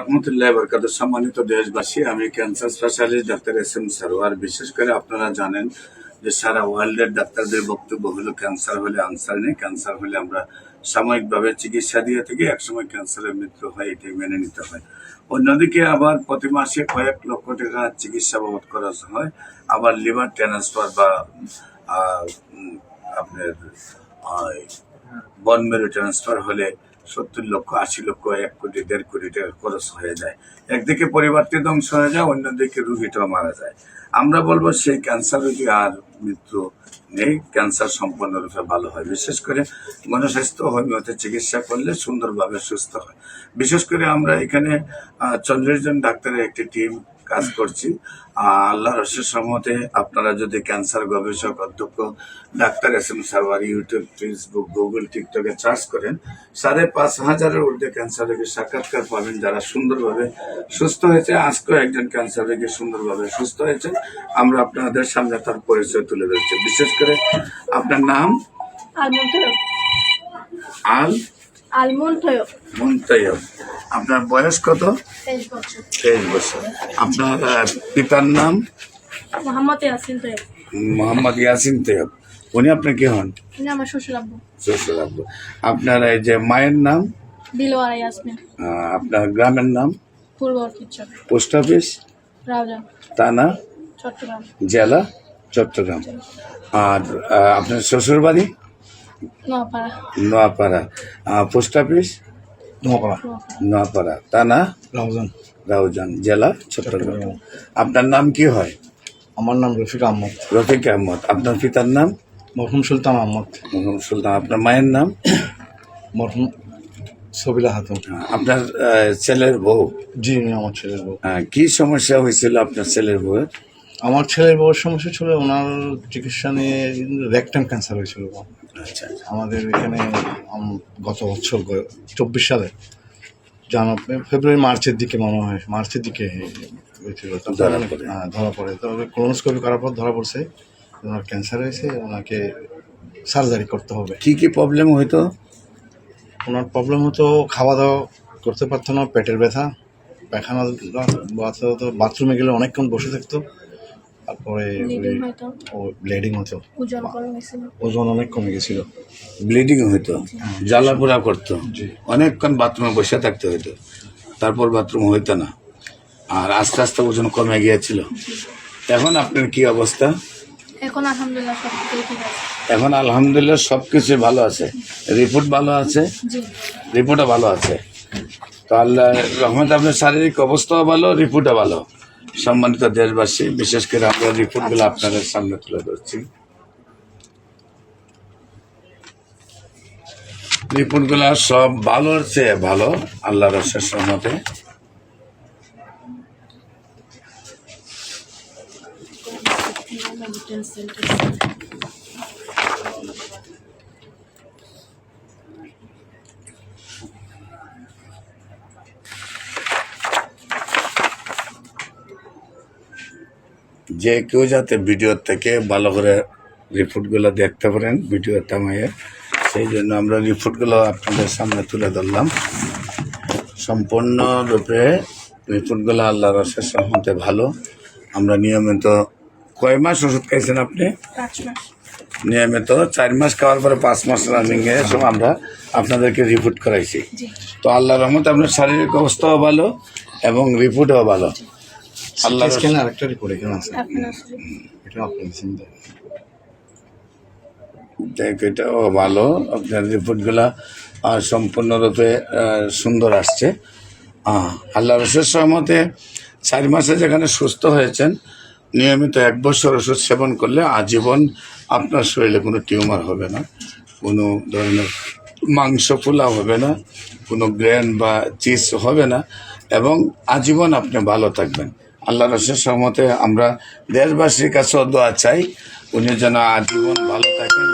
রহমতুল্লাহ বরকাত সম্মানিত দেশবাসী, আমি cancer specialist doctor S M Sarwar বিশেষ করে আপনারা জানেন যে সারা ওয়ার্ল্ডের ডাক্তারদের বক্তব্য হলো, ক্যান্সার হলে আনসার নেই, ক্যান্সার হলে আমরা সাময়িকভাবে চিকিৎসা দিয়ে থেকে, একসময় ক্যান্সারের মৃত্যু হয়, এটাই মেনে নিতে হয়। অন্যদিকে আবার প্রতি মাসে কয়েক লক্ষ টাকা চিকিৎসা বাবদ খরচ হয়। আবার লিভার ট্রান্সফার বা আপনার বন মেরু ট্রান্সফার হলে সত্তর লক্ষ, আশি লক্ষ, এক কোটি, দেড় কোটি টাকা খরচ হয়ে যায়। একদিকে পরিবারটি ধ্বংস হয়ে যায়, অন্যদিকে রুগীটাও মারা যায়। আমরা বলব সেই ক্যান্সার রোগী আর মৃত্যু নেই। ক্যান্সার সম্পূর্ণরূপে ভালো হয়। বিশেষ করে গণস্বাস্থ্য হোমিওতে চিকিৎসা করলে সুন্দরভাবে সুস্থ হয়। বিশেষ করে আমরা এখানে চল্লিশ জন ডাক্তারের একটি টিম কাজ করছি। আল্লাহ রসের সম্মতে আপনারা যদি ক্যান্সার গবেষক অধ্যক্ষ doctor S M Sarwar YouTube Facebook Google টিকটকে চার্জ করেন সাড়ে পাঁচ হাজারের ঊর্ধ্বে ক্যান্সার রোগীর সাক্ষাৎকার পাবেন যারা সুন্দরভাবে সুস্থ হয়েছে। আজকেও একজন ক্যান্সার রোগী সুন্দরভাবে সুস্থ হয়েছে। আমরা আপনাদের সামনে তার পরিচয় তুলে ধরছি। বিশেষ করে আপনার নাম? আল? আলমন্থয় মুন্তাইব আপনার বয়স কত? তেইশ বছর। আপনার পিতার নাম? মোহাম্মদ ইয়াসিন তৈব মোহাম্মদ ইয়াসিন তৈয়ব। উনি আপনার কি হন? আমার শ্বশুর আব্বু। শ্বশুর আব্বু। আপনার এই যে মায়ের নাম? দিলওয়ারা ইয়াসমিন। আপনার গ্রামের নাম? পূর্ব পোস্ট অফিস? রাজা। থানা? চট্টগ্রাম। জেলা? চট্টগ্রাম। আর আপনার শ্বশুর বাড়ি Noapara. Noapara post office? Noapara Noapara থানা রমজান রাউজান জেলা চট্টগ্রাম আপনার নাম কি হয়? আমার নাম রফিক আহমদ। রফিক আহমদ। আপনার পিতার নাম? মরহুম সুলতান আহমদ। মোহাম্মদ সুলতান। আপনার মায়ের নাম? মরহুম সবিলা খাতুন আহ, আপনার ছেলের বউ? জি আমার ছেলের বউ। আহ, কি সমস্যা হয়েছিল আপনার ছেলের বউয়ের? আমার ছেলের বউর সমস্যা ছিল ওনার চিকিৎসা নিয়ে রেকটাম ক্যান্সার হয়েছিল। আমাদের এখানে গত বছর চব্বিশ সালে জানো ফেব্রুয়ারি মার্চের দিকে মনে হয় মার্চের দিকে হয়েছিল। ধরা পড়ে। হ্যাঁ ধরা পড়ে। তবে কোলোনোস্কোপি করার পর ধরা পড়ছে ওনার ক্যান্সার হয়েছে ওনাকে সার্জারি করতে হবে। কি কি প্রবলেম হইতো? ওনার প্রবলেম হতো খাওয়া দাওয়া করতে পারতো না পেটের ব্যথা পায়খানা বাথরুমে গেলে অনেকক্ষণ বসে থাকতো। তারপরে ব্লিডিং ও ব্লিডিং হতো। ওজন কম হয়েছিল ওজন অনেক কমে গেছিল। ব্লিডিং হতো হইতো জ্বালাপোড়া করতো। অনেকক্ষণ বাথরুমে বসে থাকতে হইতো। তারপর বাথরুম হইতো না। আর আস্তে আস্তে ওজন কমে গিয়েছিল। এখন আপনার কি অবস্থা? এখন আলহামদুলিল্লাহ সব কিছুই এখন আলহামদুলিল্লাহ সব কিছু ভালো আছে। রিপোর্ট ভালো আছে? রিপোর্টও ভালো আছে। তো আল্লাহ রহমত আপনার শারীরিক অবস্থাও ভালো রিপোর্টও ভালো। সম্মানিত দেশবাসী, বিশেষ করে আমরা রিপোর্টগুলো আপনাদের সামনে তুলে ধরছি। রিপোর্টগুলো সব ভালোর চেয়ে ভালো আল্লাহ রসের সম্মতে যে কেউ যাতে ভিডিও থেকে ভালো করে রিপোর্টগুলো দেখতে পারেন ভিডিও থামাইয়ে। সেই জন্য আমরা রিপোর্টগুলো আপনাদের সামনে তুলে ধরলাম। সম্পূর্ণরূপে রিপোর্টগুলো আল্লাহ রসের সম্মতে ভালো। আমরা নিয়মিত কয় মাস ওষুধ খাইছেন আপনি? নিয়মিত চার মাস খাওয়ার পরে পাঁচ মাস রানিং এর সময় আমরা আপনাদেরকে রিপোর্ট করাইছি। তো আল্লাহ রহমত আপনার শারীরিক অবস্থাও ভালো এবং রিপোর্টও ভালো। আল্লাহ স্ক্যানে আরেকটা রিপোর্ট এখানে আছে এটা আপনি চিন্তা দেখ এটাও ভালো। আপনার রিপোর্টগুলা সম্পূর্ণরূপে সুন্দর আসছে। আল্লাহ রসের সহমতে চার মাসে যেখানে সুস্থ হয়েছেন নিয়মিত এক বছর ওষুধ সেবন করলে আজীবন আপনার শরীরে কোনো টিউমার হবে না কোনো ধরনের মাংস ফোলা হবে না কোনো গ্রেন বা চিজ হবে না এবং আজীবন আপনি ভালো থাকবেন। আল্লাহ রসের সহমতে আমরা দেশবাসীর কাছেও দোয়া চাই। উনি যেন আজীবন ভালো থাকেন।